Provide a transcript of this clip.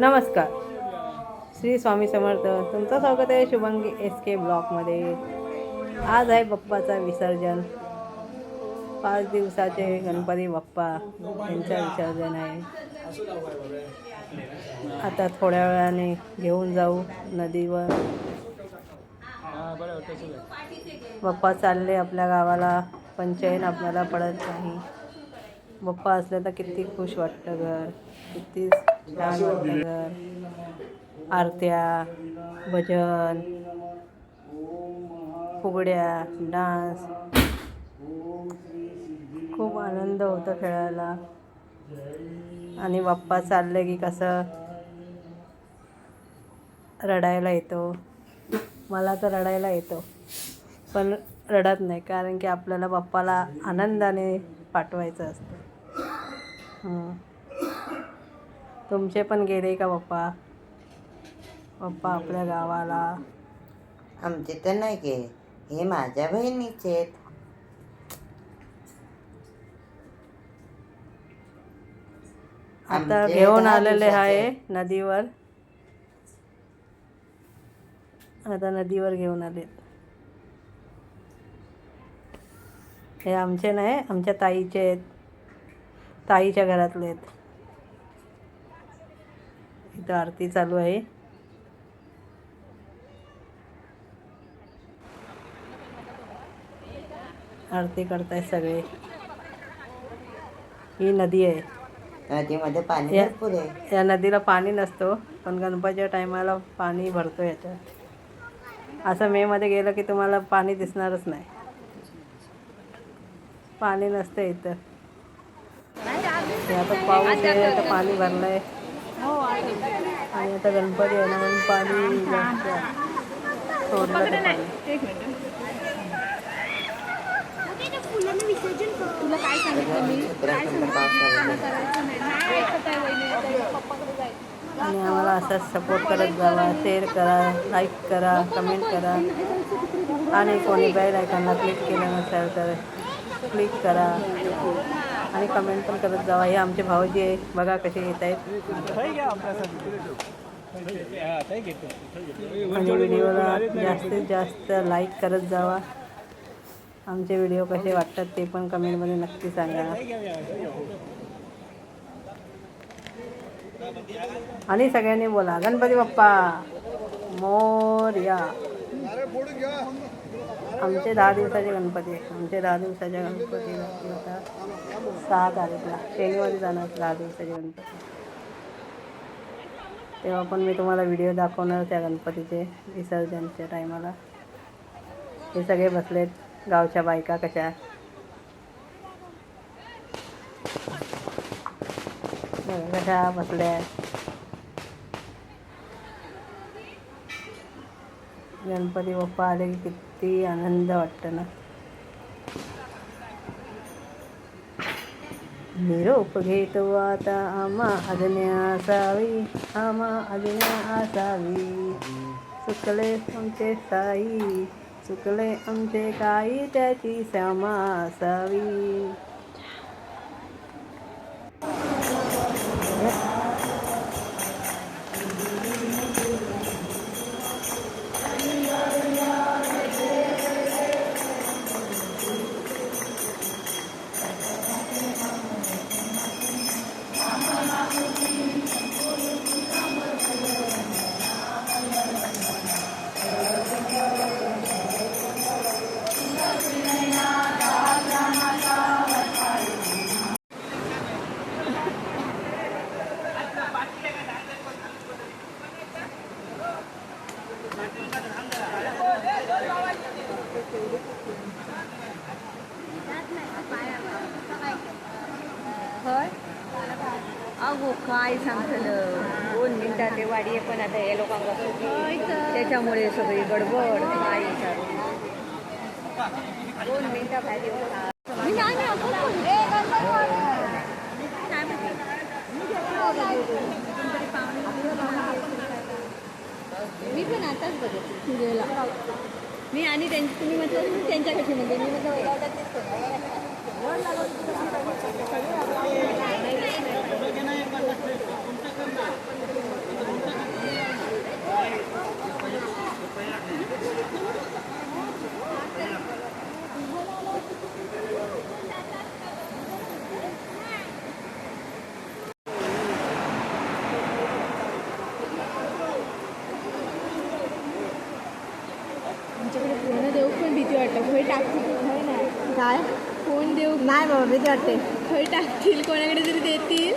नमस्कार. श्री स्वामी समर्थ. तुमचं स्वागत आहे शुभंगी एस के ब्लॉकमध्ये. आज आहे बाप्पाचा विसर्जन. पाच दिवसाचे गणपती बाप्पा यांचं विसर्जन आहे. आता थोड्या वेळाने घेऊन जाऊ नदीवर. बाप्पा चालले आपल्या गावाला. पण आपल्याला पडत नाही. बाप्पा असलं तर किती खुश वाटतं घर. किती छान आरत्या भजन फुगड्या डान्स. खूप आनंद होतो खेळायला. आणि बाप्पा चाललं की कसं रडायला येतो. मला तर रडायला येतो. पण रडत नाही कारण की आपल्याला बाप्पाला आनंदाने पाठवायचं असतं. हं. तुमचे पण गेले का बाप्पा बाप्पा आपल्या गावाला. आमचे तर नाही गे हे माझ्या बहिणीचे आहेत. आता आमचे घेऊन दहा आलेले दिवसाचे आहे. नदीवर. आता नदीवर घेऊन आले. हे आमचे नाही आमच्या ताईचे आहेत. ताईच्या घरातले आहेत. इथं आरती चालू आहे. आरती करतायत सगळे. ही नदी आहे. नदीमध्ये पाणी या- भरपूर आहे. या नदीला पाणी नसतो पण गणपतीच्या टायमाला पाणी भरतो याच्यात. असं मेमध्ये गेलं की तुम्हाला पाणी दिसणारच नाही. पाणी नसतं इथं. आता पाऊस आहे आता पाणी भरलंय. आणि आता गणपती आहे ना म्हणून पाणी जास्त. सोडलं ते तुला काय सांगितलं मी काय आणि आम्हाला असंच सपोर्ट करत जावा शेअर करा लाईक करा कमेंट करा आणि कोणी बेल आयकॉनला क्लिक केलं नसेल तर क्लिक करा आणि कमेंट पण करत जावा. हे आमचे भाऊजी आहे बघा कसे येत आहेत. आणि व्हिडिओला जास्तीत जास्त लाईक करत जावा. आमचे व्हिडिओ कसे वाटतात ते पण कमेंटमध्ये नक्की सांगा. आणि सगळ्यांनी बोला. गणपती बाप्पा मोर्या. आमचे दहा दिवसाचे गणपती आहे आमचे दहा दिवसाच्या गणपती जातील सहा तारीखला. शनिवारी जाणार दहा दिवसाचे गणपती. तेव्हा पण मी तुम्हाला व्हिडिओ दाखवणार त्या गणपतीचे विसर्जनच्या टायमाला हे सगळे बसलेत. गावच्या बायका कशा कशा बसल्या गणपती बाप्पा आले की किती आनंद वाटतं ना. निरोप घेतो आता आम्हा आज्ञा असावी आम्हा आज्ञा असावी सुकले आमचे साई सुकले आमचे काही त्याची क्षमा असावी होय? अगो काय सांगतलं? दोन मिनिटात ते वाडी आहे पण आता या लोकांना. त्याच्यामुळे सगळी गडबड काय दोन मिनिटं मी पण. आताच बघत मी आणि त्यांची तुम्ही म्हटलं त्यांच्याकडे ठेवून मी म्हटलं हो, तेच होतं. वाटतं खंय टाकतील खंय नाही काय फोन देऊ नाही बाबा भीती वाटते खंय टाकतील कोणाकडे तरी देतील